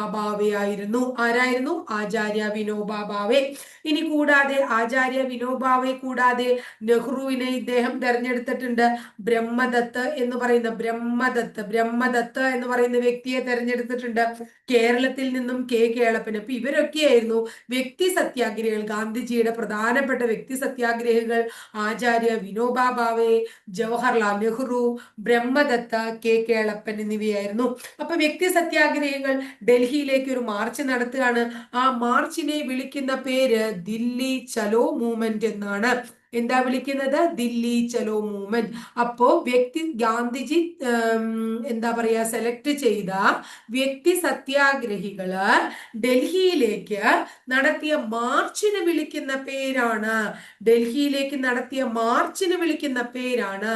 ആയിരുന്നു. ആരായിരുന്നു? ആചാര്യ വിനോബ ഭാവെ ഇനി കൂടാതെ ആചാര്യ വിനോബാവെ കൂടാതെ നെഹ്റുവിനെ ഇദ്ദേഹം തെരഞ്ഞെടുത്തിട്ടുണ്ട്. ബ്രഹ്മദത്ത് എന്ന് പറയുന്ന ബ്രഹ്മദത്ത് ബ്രഹ്മദത്ത് എന്ന് പറയുന്ന വ്യക്തിയെ തെരഞ്ഞെടുത്തിട്ടുണ്ട്. കേരളത്തിൽ നിന്നും കെ കേളപ്പൻ അപ്പൊ ഇവരൊക്കെയായിരുന്നു വ്യക്തി സത്യാഗ്രഹികൾ. ഗാന്ധിജിയുടെ പ്രധാനപ്പെട്ട വ്യക്തി സത്യാഗ്രഹികൾ ആചാര്യ വിനോബ ഭാവെ ജവഹർലാൽ നെഹ്റു ബ്രഹ്മദത്ത കെ കേളപ്പൻ എന്നിവയായിരുന്നു. അപ്പൊ വ്യക്തി സത്യാഗ്രഹികൾ ഡൽഹിയിലേക്ക് ഒരു മാർച്ച് നടത്തുകയാണ്. ആ മാർച്ചിനെ വിളിക്കുന്ന പേര് ദില്ലി ചലോ മൂവ്മെന്റ് എന്നാണ്. എന്താ വിളിക്കുന്നത്? ദില്ലി ചലോ മൂവ്മെന്റ്. അപ്പോ വ്യക്തി ഗാന്ധിജി എന്താ പറയാ സെലക്ട് ചെയ്ത വ്യക്തി സത്യാഗ്രഹികൾ ഡൽഹിയിലേക്ക് നടത്തിയ മാർച്ചിന് വിളിക്കുന്ന പേരാണ്. ഡൽഹിയിലേക്ക് നടത്തിയ മാർച്ചിന് വിളിക്കുന്ന പേരാണ്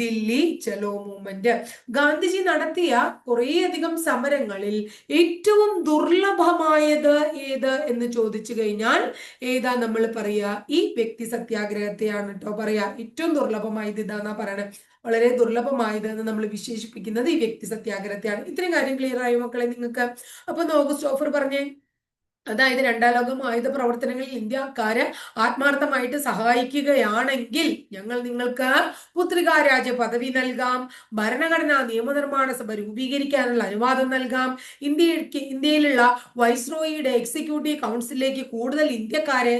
ദില്ലി ചലോ മൂവ്മെന്റ്. ഗാന്ധിജി നടത്തിയ കുറേയധികം സമരങ്ങളിൽ ഏറ്റവും ദുർലഭമായത് ഏത് എന്ന് ചോദിച്ചു കഴിഞ്ഞാൽ ഏതാ നമ്മൾ പറയുക ഈ വ്യക്തി സത്യാഗ്രഹ സത്യാഗ്രഹത്തെയാണ് കേട്ടോ പറയാ. ഏറ്റവും ദുർലഭമായത് ഇതാന്നാ പറയണേ. വളരെ ദുർലഭമായത് എന്ന് നമ്മൾ വിശേഷിപ്പിക്കുന്നത് ഈ വ്യക്തി സത്യാഗ്രഹത്തെയാണ്. ഇത്രയും കാര്യം ക്ലിയർ ആയി മക്കളെ നിങ്ങൾക്ക്? അപ്പൊ ഓഗസ്റ്റ് ഓഫർ പറഞ്ഞേ അതായത് രണ്ടാം ലോകം ആയുധ പ്രവർത്തനങ്ങളിൽ ഇന്ത്യക്കാരെ ആത്മാർത്ഥമായിട്ട് സഹായിക്കുകയാണെങ്കിൽ ഞങ്ങൾ നിങ്ങൾക്ക് പുത്രികാ പുത്രികാരാജ്യ പദവി നൽകാം ഭരണഘടനാ നിയമനിർമ്മാണ സഭ രൂപീകരിക്കാനുള്ള അനുവാദം നൽകാം. ഇന്ത്യയ്ക്ക് ഇന്ത്യയിലുള്ള വൈസ്രോയിയുടെ എക്സിക്യൂട്ടീവ് കൗൺസിലിലേക്ക് കൂടുതൽ ഇന്ത്യക്കാരെ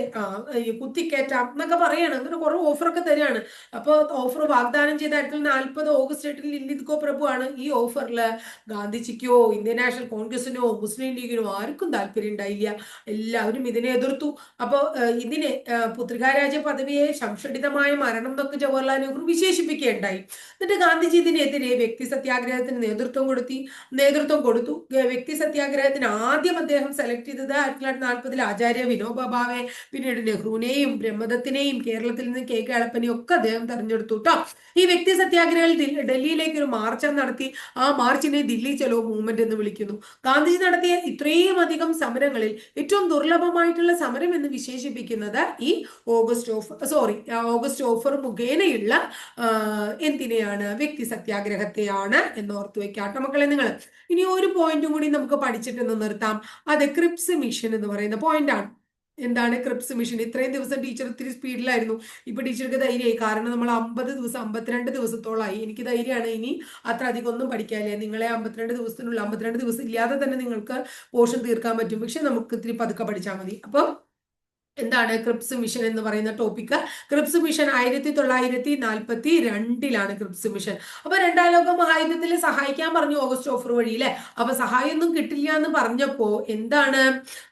കുത്തിക്കയറ്റാം എന്നൊക്കെ പറയാണ്. അങ്ങനെ കുറെ ഓഫറൊക്കെ തരികയാണ് അപ്പോൾ ഓഫർ വാഗ്ദാനം ചെയ്ത ആയിരത്തി നാൽപ്പത് ഓഗസ്റ്റ് എട്ടിൽ ലില്ലിത്കോ പ്രഭു ആണ് ഈ ഓഫറിൽ ഗാന്ധിജിക്കോ ഇന്ത്യൻ നാഷണൽ കോൺഗ്രസിനോ മുസ്ലിം ലീഗിനോ ആർക്കും താല്പര്യം ഉണ്ടായില്ല. എല്ലാവരും ഇതിനെ എതിർത്തു. അപ്പോൾ ഇതിനെ പുത്രികാരാജ പദവിയെ സംഷടിതമായ മരണം എന്നൊക്കെ ജവഹർലാൽ നെഹ്റു വിശേഷിപ്പിക്കുകയുണ്ടായി. എന്നിട്ട് ഗാന്ധിജി ഇതിനെതിരെ വ്യക്തി സത്യാഗ്രഹത്തിന് നേതൃത്വം കൊടുത്തി നേതൃത്വം കൊടുത്തു. വ്യക്തി സത്യാഗ്രഹത്തിന് ആദ്യം അദ്ദേഹം സെലക്ട് ചെയ്തത് ആയിരത്തി തൊള്ളായിരത്തി നാൽപ്പതിൽ ആചാര്യ വിനോബ ഭാവെ പിന്നീട് നെഹ്റുവിനെയും ബ്രഹ്മദത്തിനെയും കേരളത്തിൽ നിന്ന് കെ കേളപ്പനെയും ഒക്കെ അദ്ദേഹം തെരഞ്ഞെടുത്തു ഈ വ്യക്തി സത്യാഗ്രഹത്തിൽ ഡൽഹിയിലേക്ക് ഒരു മാർച്ച് നടത്തി. ആ മാർച്ചിനെ ദില്ലി ചലോ മൂവ്മെന്റ് എന്ന് വിളിക്കുന്നു. ഗാന്ധിജി നടത്തിയ ഇത്രയും അധികം സമരങ്ങളിൽ ഏറ്റവും ദുർലഭമായിട്ടുള്ള സമരം എന്ന് വിശേഷിപ്പിക്കുന്നത് ഈ August offer sorry August offer മുഖേനയുള്ള എന്തിനെയാണ് വ്യക്തി സത്യാഗ്രഹത്തെയാണ് എന്ന് ഓർത്തു വെക്കാട്ടോ മക്കളെ നിങ്ങൾ. ഇനി ഒരു പോയിന്റും കൂടി നമുക്ക് പഠിച്ചിട്ട് നിർത്താം. അത് ക്രിപ്സ് മിഷൻ എന്ന് പറയുന്ന പോയിന്റ് ആണ്. എന്താണ് ക്രിപ്സ് മിഷൻ ഇത്രയും ദിവസം ടീച്ചർ ഇത്തിരി സ്പീഡിലായിരുന്നു ഇപ്പൊ ടീച്ചർക്ക് ധൈര്യമായി. കാരണം നമ്മൾ അമ്പത് ദിവസം അമ്പത്തിരണ്ട് ദിവസത്തോളമായി എനിക്ക് ധൈര്യമാണ് ഇനി അത്ര അധികം ഒന്നും പഠിക്കാനില്ല. നിങ്ങളെ അമ്പത്തിരണ്ട് ദിവസത്തിനുള്ള അമ്പത്തിരണ്ട് ദിവസം ഇല്ലാതെ തന്നെ നിങ്ങൾക്ക് പോഷൻ തീർക്കാൻ പറ്റും. പക്ഷെ നമുക്ക് ഇത്തിരി പതുക്കെ പഠിച്ചാൽ മതി. അപ്പം എന്താണ് ക്രിപ്സ് മിഷൻ എന്ന് പറയുന്ന ടോപ്പിക്ക് ക്രിപ്സ് മിഷൻ ആയിരത്തി തൊള്ളായിരത്തി നാൽപ്പത്തി രണ്ടിലാണ് ക്രിപ്സ് മിഷൻ. അപ്പൊ രണ്ടാം ലോക മഹായുദ്ധത്തിൽ സഹായിക്കാൻ പറഞ്ഞു ഓഗസ്റ്റ് ഓഫർ വഴി അല്ലെ അപ്പൊ സഹായമൊന്നും കിട്ടില്ല എന്ന് പറഞ്ഞപ്പോ എന്താണ്?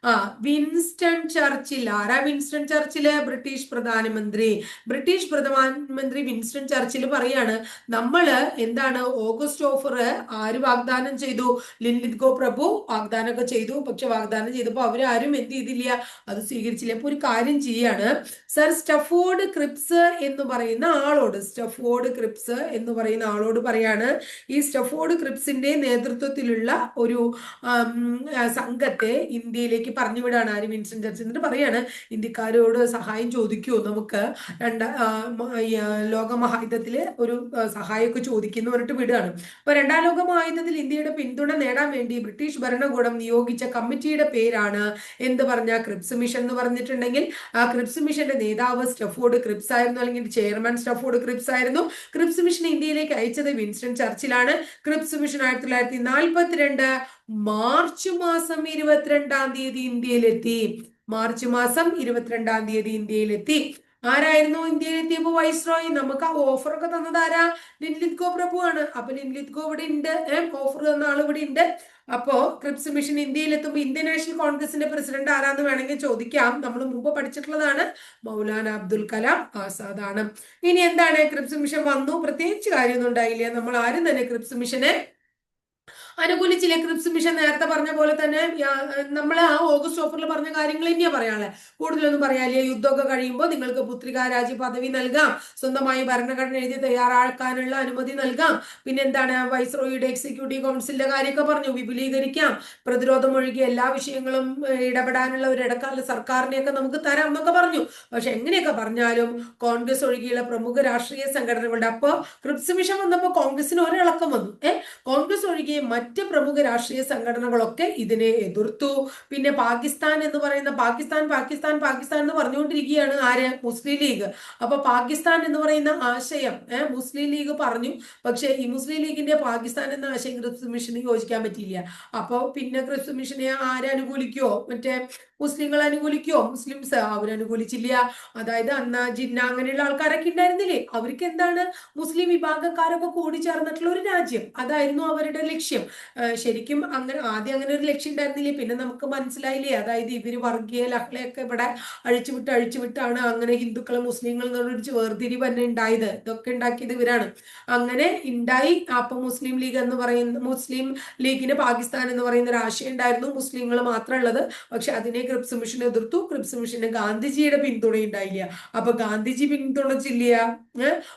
ആ വിൻസ്റ്റൺ ചർച്ചിൽ ആരാ വിൻസ്റ്റൺ ചർച്ചിൽ? ബ്രിട്ടീഷ് പ്രധാനമന്ത്രി. ബ്രിട്ടീഷ് പ്രധാനമന്ത്രി വിൻസ്റ്റൺ ചർച്ചിൽ പറയാണ് നമ്മൾ എന്താണ് ഓഗസ്റ്റ് ഓഫർ ആര് വാഗ്ദാനം ചെയ്തു? ലിൻലിത് ഗോ പ്രഭു വാഗ്ദാനമൊക്കെ ചെയ്തു പക്ഷെ വാഗ്ദാനം ചെയ്തപ്പോ അവരാരും എന്ത് ചെയ്തില്ല? അത് സ്വീകരിച്ചില്ല. ഒരു കാര്യം ചെയ്യാണ്. സർ സ്റ്റഫോർഡ് ക്രിപ്സ് എന്ന് പറയുന്ന ആളോട് സ്റ്റഫോർഡ് ക്രിപ്സ് എന്ന് പറയുന്ന ആളോട് പറയാണ്. ഈ സ്റ്റഫോർഡ് ക്രിപ്സിന്റെ നേതൃത്വത്തിലുള്ള ഒരു സംഘത്തെ ഇന്ത്യയിലേക്ക് പറഞ്ഞു വിടാണ് ആര്? വിൻസൻ ചർച്ചിൽ എന്നിട്ട് പറയാണ്. ഇന്ത്യക്കാരോട് സഹായം ചോദിക്കൂ നമുക്ക്. രണ്ട ലോകമഹായുദ്ധത്തിൽ ഒരു സഹായമൊക്കെ ചോദിക്കുന്നു പറഞ്ഞിട്ട് വിടുകയാണ്. അപ്പൊ രണ്ടാം ലോകമഹായുദ്ധത്തിൽ ഇന്ത്യയുടെ പിന്തുണ നേടാൻ വേണ്ടി ബ്രിട്ടീഷ് ഭരണകൂടം നിയോഗിച്ച കമ്മിറ്റിയുടെ പേരാണ് എന്ത് പറഞ്ഞ? ക്രിപ്സ് മിഷൻ എന്ന് പറഞ്ഞിട്ടുണ്ട്. ആ ക്രിപ്സ് മിഷന്റെ നേതാവ് സ്റ്റഫോർഡ് ക്രിപ്സ് ആയിരുന്നു അല്ലെങ്കിൽ ചെയർമാൻ സ്റ്റഫോർഡ് ക്രിപ്സ് ആയിരുന്നു. ക്രിപ്സ് മിഷൻ ഇന്ത്യയിലേക്ക് അയച്ചത് വിൻസ്റ്റൺ ചർച്ചിലാണ്. ക്രിപ്സ് മിഷൻ ആയിരത്തി തൊള്ളായിരത്തി നാൽപ്പത്തിരണ്ട് മാർച്ച് മാസം ഇരുപത്തിരണ്ടാം തീയതി ഇന്ത്യയിലെത്തി. മാർച്ച് മാസം ഇരുപത്തിരണ്ടാം തീയതി ഇന്ത്യയിലെത്തി. ആരായിരുന്നു ഇന്ത്യയിൽ എത്തിയപ്പോ വൈസ്രോയി? നമുക്ക് ആ ഓഫർ ഒക്കെ തന്നത് ആരാ? ലിൻലിത്കോ പ്രഭു ആണ്. അപ്പൊ ലിൻലിത്കോ ഇവിടെ ഉണ്ട്. ഓഫർ തന്ന ആൾ ഇവിടെ ഉണ്ട്. അപ്പോ ക്രിപ്സ് മിഷൻ ഇന്ത്യയിൽ എത്തുമ്പോൾ ഇന്ത്യൻ നാഷണൽ കോൺഗ്രസിന്റെ പ്രസിഡന്റ് ആരാന്ന് വേണമെങ്കിൽ ചോദിക്കാം. നമ്മൾ മുമ്പ് പഠിച്ചിട്ടുള്ളതാണ്. മൗലാന അബ്ദുൽ കലാം ആസാദ് ആണ്. ഇനി എന്താണ്? ക്രിപ്സ് മിഷൻ വന്നു. പ്രത്യേകിച്ച് കാര്യമൊന്നും ഉണ്ടായില്ല. നമ്മൾ ആരും തന്നെ ക്രിപ്സ് മിഷനെ അനുകൂലിച്ചില്ല ക്രിപ്സ് മിഷൻ നേരത്തെ പറഞ്ഞ പോലെ തന്നെ നമ്മൾ ആ ഓഗസ്റ്റ് ഓഫറിൽ പറഞ്ഞ കാര്യങ്ങൾ ഇനിയാ പറയാനുള്ളത് കൂടുതലൊന്നും പറയാനില്ല. യുദ്ധമൊക്കെ കഴിയുമ്പോൾ നിങ്ങൾക്ക് പുത്രികാ രാജി പദവി നൽകാം. സ്വന്തമായി ഭരണഘടന എഴുതി തയ്യാറാക്കാനുള്ള അനുമതി നൽകാം. പിന്നെ എന്താണ് വൈസ്രോയുടെ എക്സിക്യൂട്ടീവ് കൗൺസിലിന്റെ കാര്യമൊക്കെ പറഞ്ഞു. വിപുലീകരിക്കാം. പ്രതിരോധം ഒഴികെ എല്ലാ വിഷയങ്ങളും ഇടപെടാനുള്ള ഒരു ഇടക്കാല സർക്കാരിനെയൊക്കെ നമുക്ക് തരാം എന്നൊക്കെ പറഞ്ഞു. പക്ഷെ എങ്ങനെയൊക്കെ പറഞ്ഞാലും കോൺഗ്രസ് ഒഴികെയുള്ള പ്രമുഖ രാഷ്ട്രീയ സംഘടനകളുടെ അപ്പോൾ ക്രിപ്സ് മിഷൻ വന്നപ്പോൾ കോൺഗ്രസിന് ഒരിളക്കം വന്നു. ഏഹ് കോൺഗ്രസ് ഒഴികെ മറ്റ് പ്രമുഖ രാഷ്ട്രീയ സംഘടനകളൊക്കെ ഇതിനെ എതിർത്തു. പിന്നെ പാകിസ്ഥാൻ എന്ന് പറയുന്ന പാകിസ്ഥാൻ പാകിസ്ഥാൻ പാകിസ്ഥാൻ എന്ന് പറഞ്ഞുകൊണ്ടിരിക്കുകയാണ് ആര്? മുസ്ലിം ലീഗ്. അപ്പൊ പാകിസ്ഥാൻ എന്ന് പറയുന്ന ആശയം ഏഹ് മുസ്ലിം ലീഗ് പറഞ്ഞു. പക്ഷെ ഈ മുസ്ലിം ലീഗിന്റെ പാകിസ്ഥാൻ എന്ന ആശയം ക്രിസ്തു മിഷന് യോജിക്കാൻ പറ്റിയില്ല. അപ്പോൾ പിന്നെ ക്രിസ്തു മിഷനെ ആരെ അനുകൂലിക്കുവോ? മറ്റേ മുസ്ലിങ്ങൾ അനുകൂലിക്കോ? മുസ്ലിംസ് അവരനുകൂലിച്ചില്ല അതായത് അന്ന ജിന്ന അങ്ങനെയുള്ള ആൾക്കാരൊക്കെ ഉണ്ടായിരുന്നില്ലേ? അവർക്ക് എന്താണ്? മുസ്ലിം വിഭാഗക്കാരൊക്കെ കൂടി ചേർന്നിട്ടുള്ള ഒരു രാജ്യം. അതായിരുന്നു അവരുടെ ലക്ഷ്യം. ശരിക്കും അങ്ങനെ ആദ്യം അങ്ങനെ ഒരു ലക്ഷ്യം ഉണ്ടായിരുന്നില്ലേ? പിന്നെ നമുക്ക് മനസ്സിലായില്ലേ? അതായത് ഇവർ വർഗീയ ലഹളയൊക്കെ ഇവിടെ അഴിച്ചുവിട്ട് അഴിച്ചുവിട്ടാണ് അങ്ങനെ ഹിന്ദുക്കളും മുസ്ലിങ്ങളും എന്നുള്ളൊരു വേർതിരിവ് തന്നെ ഉണ്ടായത്. ഇതൊക്കെ ഉണ്ടാക്കിയത് ഇവരാണ്. അങ്ങനെ ഉണ്ടായി. അപ്പൊ മുസ്ലിം ലീഗ് എന്ന് പറയുന്ന മുസ്ലിം ലീഗിന് പാകിസ്ഥാൻ എന്ന് പറയുന്ന ഒരു ആശയം ഉണ്ടായിരുന്നു. മുസ്ലിങ്ങൾ മാത്രമുള്ളത് പക്ഷെ അതിനെ ക്രിപ്സ് മിഷൻ എതിർത്തു ക്രിപ്സ് മിഷന് ഗാന്ധിജിയുടെ പിന്തുണ ഉണ്ടായില്ല അപ്പൊ ഗാന്ധിജി പിന്തുണച്ചില്ല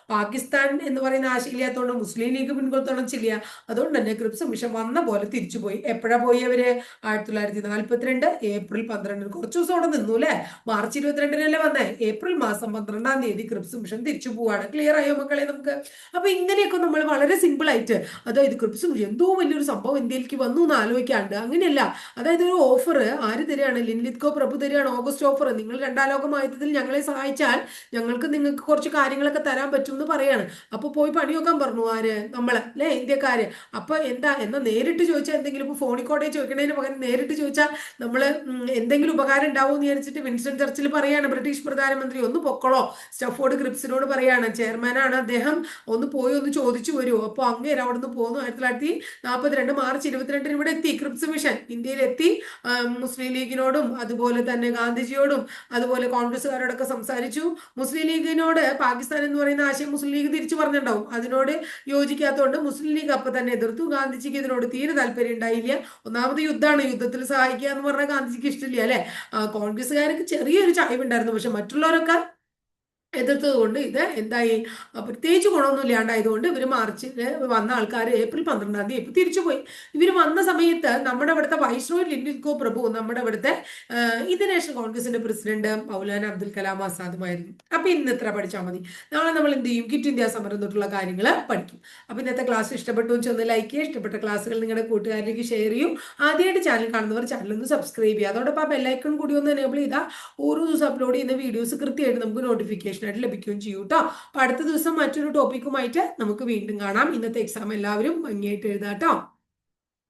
പാകിസ്ഥാൻ എന്ന് പറയുന്ന ആശയില്ലാത്തതുകൊണ്ട് മുസ്ലിം ലീഗ് പിന്തുണച്ചില്ല അതുകൊണ്ട് തന്നെ ക്രിപ്സ് മിഷൻ വന്ന പോലെ തിരിച്ചുപോയി എപ്പോഴാ പോയി അവർ? ആയിരത്തി തൊള്ളായിരത്തി നാല്പത്തിരണ്ട് ഏപ്രിൽ പന്ത്രണ്ടിന്. കുറച്ച് ദിവസം അവിടെ നിന്നു അല്ലെ? മാർച്ച് ഇരുപത്തിരണ്ടിനല്ലേ വന്നേ? ഏപ്രിൽ മാസം പന്ത്രണ്ടാം തീയതി ക്രിപ്സ് മിഷൻ തിരിച്ചു പോവാണ്. ക്ലിയർ ആയോ മക്കളെ നമുക്ക്? അപ്പൊ ഇങ്ങനെയൊക്കെ നമ്മൾ വളരെ സിമ്പിൾ ആയിട്ട് അതായത് ക്രിപ്സ് മിഷൻ എന്തോ വലിയൊരു സംഭവം ഇന്ത്യയിലേക്ക് വന്നു എന്ന് ആലോചിക്കാണ്ട്. അങ്ങനെയല്ല. അതായത് ഒരു ഓഫർ ആര് തരികയാണ്? ലിൻലിത്കോ പ്രഭു തരികയാണ്. ഓഗസ്റ്റ് ഓഫർ നിങ്ങൾ രണ്ടാലോകമായതിൽ ഞങ്ങളെ സഹായിച്ചാൽ ഞങ്ങൾക്ക് നിങ്ങൾക്ക് കുറച്ച് കാര്യങ്ങളൊക്കെ തരാൻ പറ്റും എന്ന് പറയാണ്. അപ്പോൾ പോയി പണി നോക്കാൻ പറഞ്ഞു ആര്? നമ്മളെ അല്ലേ? ഇന്ത്യക്കാര്. അപ്പൊ എന്താ എന്നാ നേരിട്ട് ചോദിച്ചാൽ എന്തെങ്കിലും? ഇപ്പൊ ഫോണിൽ കൂടെ ചോദിക്കണതിന് പകരം നേരിട്ട് ചോദിച്ചാൽ നമ്മൾ എന്തെങ്കിലും ഉപകാരം ഉണ്ടാവും എന്ന് വിചാരിച്ചിട്ട് വിൻസ്റ്റൺ ചർച്ചിൽ പറയാണ് ബ്രിട്ടീഷ് പ്രധാനമന്ത്രി ഒന്ന് പൊക്കളോ. സ്റ്റഫോർഡ് ക്രിപ്സിനോട് പറയാണ് ചെയർമാനാണ് അദ്ദേഹം. ഒന്ന് പോയി ഒന്ന് ചോദിച്ചു വരുമോ അപ്പോൾ അങ്ങേര് അവിടെ നിന്ന് പോകുന്നു ആയിരത്തി തൊള്ളായിരത്തി നാൽപ്പത്തിരണ്ട് മാർച്ച് ഇരുപത്തിരണ്ടിന് ഇവിടെ എത്തി ക്രിപ്സ് മിഷൻ. ഇന്ത്യയിലെത്തി മുസ്ലിം ലീഗിനോടും അതുപോലെ തന്നെ ഗാന്ധിജിയോടും അതുപോലെ കോൺഗ്രസ്സുകാരോടൊക്കെ സംസാരിച്ചു. മുസ്ലിം ലീഗിനോട് പാകിസ്ഥാൻ എന്ന് പറയുന്ന ആശയം മുസ്ലിം ലീഗ് തിരിച്ചു പറഞ്ഞിട്ടുണ്ടാവും. അതിനോട് യോജിക്കാത്തതുകൊണ്ട് മുസ്ലിം ലീഗ് അപ്പൊ തന്നെ എതിർത്തു. ഗാന്ധിജിക്ക് ഇതിനോട് തീരെ താല്പര്യം ഉണ്ടായില്ല. ഒന്നാമത് യുദ്ധമാണ്. യുദ്ധത്തിൽ സഹായിക്കുക എന്ന് പറഞ്ഞാൽ ഗാന്ധിജിക്ക് ഇഷ്ടമില്ല അല്ലെ? കോൺഗ്രസ്സുകാർക്ക് ചെറിയൊരു ചായ്വുണ്ടായിരുന്നു പക്ഷെ മറ്റുള്ളവരൊക്കെ എതിർത്തത് കൊണ്ട് ഇത് എന്തായി? പ്രത്യേകിച്ച് ഗുണമൊന്നും ഇല്ലാണ്ടായതുകൊണ്ട് ഇവർ മാർച്ചിൽ വന്ന ആൾക്കാർ ഏപ്രിൽ പന്ത്രണ്ടാം തീയതി തിരിച്ചു പോയി. ഇവർ വന്ന സമയത്ത് നമ്മുടെ ഇവിടുത്തെ വൈഷ്ണവ് ലിൻഡിക്കോ പ്രഭു നമ്മുടെ ഇവിടുത്തെ ഇന്ത്യൻ കോൺഗ്രസിന്റെ പ്രസിഡന്റ് മൗലാന അബ്ദുൽ കലാം ആസാദുമായിരുന്നു. അപ്പൊ ഇന്ന് ഇത്ര പഠിച്ചാൽ മതി. നാളെ നമ്മൾ എന്ത് ചെയ്യും? കിറ്റ് ഇന്ത്യ സമരം തൊട്ടുള്ള കാര്യങ്ങൾ പഠിക്കും. അപ്പൊ ഇന്നത്തെ ക്ലാസ് ഇഷ്ടപ്പെട്ടു ചെന്ന് ലൈക്ക് ചെയ്യുക. ഇഷ്ടപ്പെട്ട ക്ലാസ്സുകൾ നിങ്ങളുടെ കൂട്ടുകാരിലേക്ക് ഷെയർ ചെയ്യും. ആദ്യമായിട്ട് ചാനൽ കാണുന്നവർ ചാനൽ ഒന്ന് സബ്സ്ക്രൈബ് ചെയ്യുക. അതോടൊപ്പം ആ ബെല്ലൈക്കൺ കൂടി ഒന്ന് എനേബിൾ ചെയ്താൽ ഓരോ ദിവസം അപ്ലോഡ് ചെയ്യുന്ന വീഡിയോസ് കൃത്യമായിട്ട് നമുക്ക് നോട്ടിഫിക്കേഷൻ ആയിട്ട് ലഭിക്കുകയും ചെയ്യും കേട്ടോ അപ്പൊ അടുത്ത ദിവസം മറ്റൊരു ടോപ്പിക്കുമായിട്ട് നമുക്ക് വീണ്ടും കാണാം. ഇന്നത്തെ എക്സാം എല്ലാവരും ഭംഗിയായിട്ട് എഴുതാം കേട്ടോ